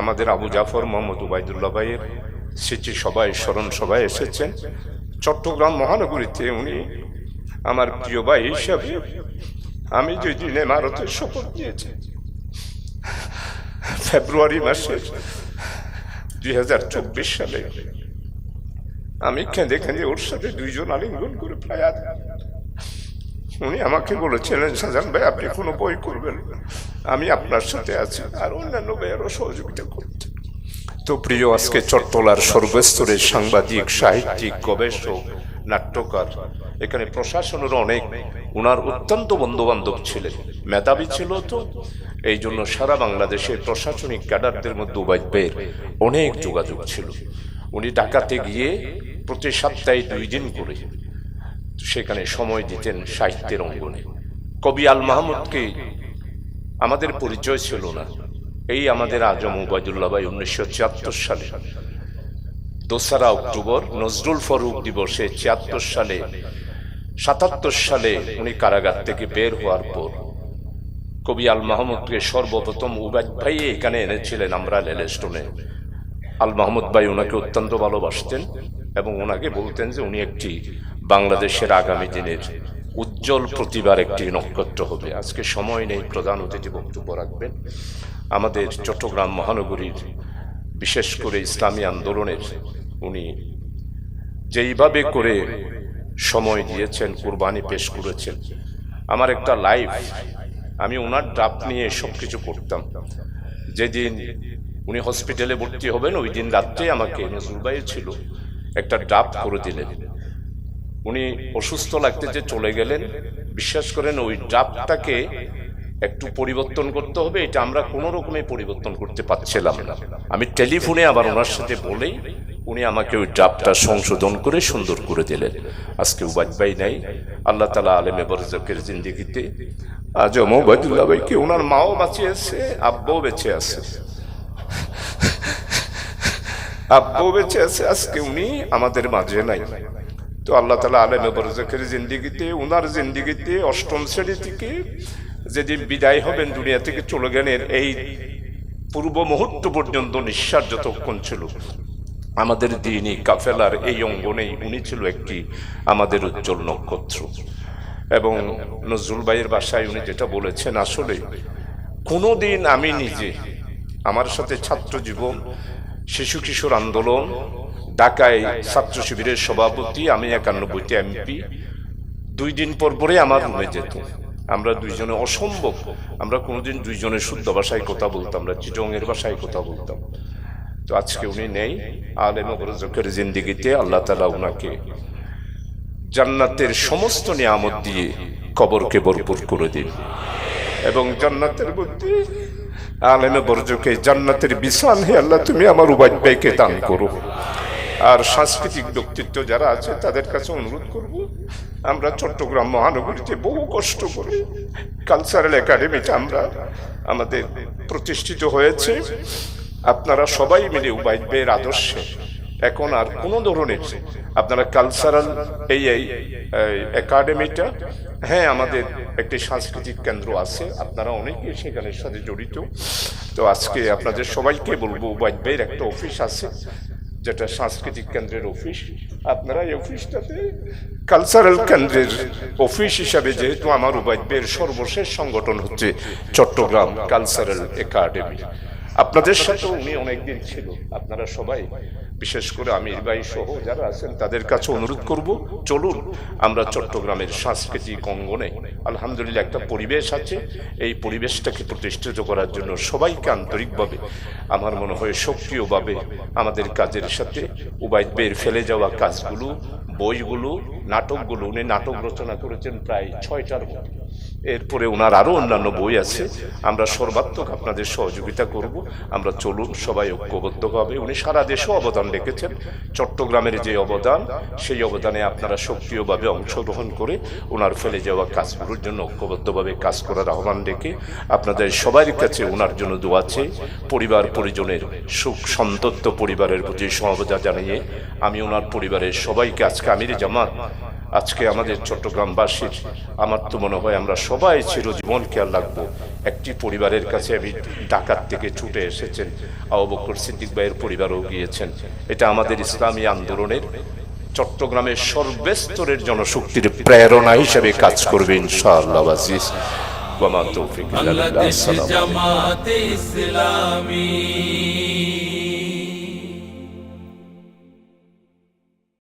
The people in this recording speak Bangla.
আমাদের আবু জাফর মোহাম্মদ উবায়দুল্লাহ ভাইয়ের স্মৃতি সভায় স্মরণ সভায় এসেছেন। চট্টগ্রাম মহানগরীতে উনি আমার প্রিয় ভাই হিসাবে আমি যে দিনে ভারতের শপথ নিয়েছি। ফেব্রুয়ারি মাসে দুই হাজার চব্বিশ সালে আমি কেঁদে কেঁদে ওর সাথে দুইজন আলিঙ্গন করে প্রায় উনি আমাকে বলেছিলেন, সাজান ভাই, আপনি কোনো বই করবেন আমি আপনার সাথে আছি। আর অন্যান্য ভাইয়েরও সহযোগিতা করতে তো প্রিয়, আজকে চট্টলার সর্বস্তরের সাংবাদিক, সাহিত্যিক, গবেষক, নাট্যকার, এখানে প্রশাসনের অনেক, উনার অত্যন্ত বন্ধু বান্ধব ছিলেন। মেধাবী ছিল তো। এই জন্য সারা বাংলাদেশের প্রশাসনিক ক্যাডারদের মধ্যে উবাইবের অনেক যোগাযোগ ছিল। উনি ঢাকাতে গিয়ে প্রতি সপ্তাহে দুই দিন করে সেখানে সময় দিতেন সাহিত্যের অঙ্গনে। কবি আল মাহমুদকে আমাদের পরিচয় ছিল না। এই আমাদের আজম উবায়দুল্লাহ ভাই উনিশশো ছিয়াত্তর সালে। দোসরা অক্টোবর নজরুল ফরুক দিবসে ছিয়াত্তর সালে, সাতাত্তর সালে উনি কারাগার থেকে বের হওয়ার পর কবি আল মাহমুদকে সর্বপ্রথম উবায়দ ভাই এখানে এনেছিলেন আমরা লেলেস্টোনে। আল মাহমুদ ভাই ওনাকে অত্যন্ত ভালোবাসতেন এবং ওনাকে বলতেন যে উনি একটি বাংলাদেশের আগামী দিনের উজ্জ্বল প্রতিভার একটি নক্ষত্র হবে। আজকে সময় নেই প্রধান অতিথি বক্তব্য রাখবেন। আমাদের চট্টগ্রাম মহানগরীর বিশেষ করে ইসলামী আন্দোলনের উনি যেইভাবে করে সময় দিয়েছেন কুরবানি পেশ করেছেন। আমার একটা লাইফ আমি ওনার ড্রাফট নিয়ে সব কিছু করতাম। যেদিন উনি হসপিটালে ভর্তি হবেন ওই দিন রাত্রে আমাকে নজরুল ছিল একটা ড্রাফট করে দিলেন। উনি অসুস্থ লাগতে যে চলে গেলেন, বিশ্বাস করেন ওই ড্রাফটটাকে একটু পরিবর্তন করতে হবে, এটা আমরা কোনো রকমে পরিবর্তন করতে পারছিলাম না। আমি টেলিফোনে আবার ওনার সাথে বলেই উনি আমাকে ওই ড্রাফটটা সংশোধন করে সুন্দর করে দিলেন। আজকে উবাদ ভাই নাই, আল্লাহ তালা আলেমে বরজকের জিন্দিগিতে আজ মোবাইদুল্লাহ ভাইকে ওনার মাও বাঁচিয়ে আছে আব্বাও বেঁচে আছে। আব্বাও বেঁচে আছে, আজকে উনি আমাদের মাঝে নাই। তো আল্লাহ তালা আলেমে বরজকের জিন্দিগিতে, উনার জিন্দিগিতে অষ্টম শ্রেণি থেকে যেদিন বিদায় হবেন দুনিয়া থেকে চলে গেলেন এই পূর্ব মুহূর্ত পর্যন্ত নিঃশ্বাস যতক্ষণ ছিল, আমাদের দিনই কাফেলার এই অঙ্গনেই উনি ছিল একটি আমাদের উজ্জ্বল নক্ষত্র। এবং নজরুল ভাইয়ের বাসায় উনি যেটা বলেছেন, আসলে কোনোদিন আমি নিজে, আমার সাথে ছাত্র জীবন, শিশু কিশোর আন্দোলন ঢাকায় ছাত্র শিবিরের সভাপতি, আমি একানব্বইতে এমপি। দুই দিন পর পরে আমার রুমে যেত। আমরা দুইজনে অসম্ভব। আমরা কোনোদিন দুইজনে শুদ্ধ ভাষায় কথা বলতাম আমরা চিটংয়ের ভাষায় কথা বলতাম। তো আজকে উনি নেই। আলেম জিন্দিগিতে আল্লাহ তালা উনাকে জান্নাতের সমস্ত নিয়ামত দিয়ে কবরকে ভরপুর করে দিন। এবং জান্নাতের মধ্যে আলেমে বর্জকে জান্নাতের বিছান হে আল্লাহ তুমি আমার উবাদ ভাইকে দান করো। আর সাংস্কৃতিক ব্যক্তিত্ব যারা আছে, তাদের কাছে অনুরোধ করব, আমরা চট্টগ্রাম মহানগরীতে বহু কষ্ট করে কালচারাল একাডেমিতে আমরা আমাদের প্রতিষ্ঠিত হয়েছে। আপনারা সবাই মিলে উবাইদ ভাইয়ের আদর্শে এখন আর কোনো ধরনের আপনারা কালচারাল এই এই একাডেমিটা হ্যাঁ আমাদের একটি সাংস্কৃতিক কেন্দ্র আছে, আপনারা অনেকে সেখানের সাথে জড়িত। তো আজকে আপনাদের সবাইকে বলব, উবাইদ ভাইয়ের একটা অফিস আছে যেটা সাংস্কৃতিক কেন্দ্রের অফিস আপনারা এই অফিসটাতে কালচারাল কেন্দ্রের অফিস হিসাবে যেহেতু আমার উবাইদ সর্বশেষ সংগঠন হচ্ছে চট্টগ্রাম কালচারাল একাডেমি আপনাদের সাথে উনি অনেকদিন ছিল, আপনারা সবাই, বিশেষ করে আমির ভাই সহ যারা আছেন, তাদের কাছে অনুরোধ করব, চলুন আমরা চট্টগ্রামের সাংস্কৃতিক অঙ্গনে আলহামদুলিল্লাহ একটা পরিবেশ আছে। এই পরিবেশটাকে প্রতিষ্ঠিত করার জন্য সবাইকে আন্তরিকভাবে, আমার মনে হয় সক্রিয়ভাবে আমাদের কাজের সাথে উবায় বের ফেলে যাওয়া কাজগুলো, বইগুলো, নাটকগুলো, উনি নাটক রচনা করেছেন প্রায় ছয়টার মতো। এরপরে ওনার আরও অন্যান্য বই আছে। আমরা সর্বাত্মক আপনাদের সহযোগিতা করব। আমরা চলুন, সবাই ঐক্যবদ্ধভাবে উনি সারা দেশে অবদান রেখেছেন। চট্টগ্রামের যে অবদান, সেই অবদানে আপনারা সক্রিয়ভাবে অংশগ্রহণ করে ওনার ফেলে যাওয়া কাজগুলোর জন্য ঐক্যবদ্ধভাবে কাজ করার আহ্বান রেখে আপনাদের সবার কাছে ওনার জন্য দোয়াছে পরিবার পরিজনের সুখ সন্তত্ব পরিবারের প্রতি সমবেদনা জানিয়ে আমি ওনার পরিবারের সবাইকে আজকে আমির জামাত আজকে আমাদের চট্টগ্রামবাসীর আমার তো মনে হয় আমরা সবাই চিরজীবন খেয়াল রাখব একটি পরিবারের কাছে আমি ডাকাত থেকে ছুটে এসেছেন। আবু বকর সিদ্দিক ভাইয়ের পরিবারও গিয়েছেন। এটা আমাদের ইসলামী আন্দোলনের চট্টগ্রামের সর্বস্তরের জনশক্তির প্রেরণা হিসেবে কাজ করবে ইনশাআল্লাহ আজিজ।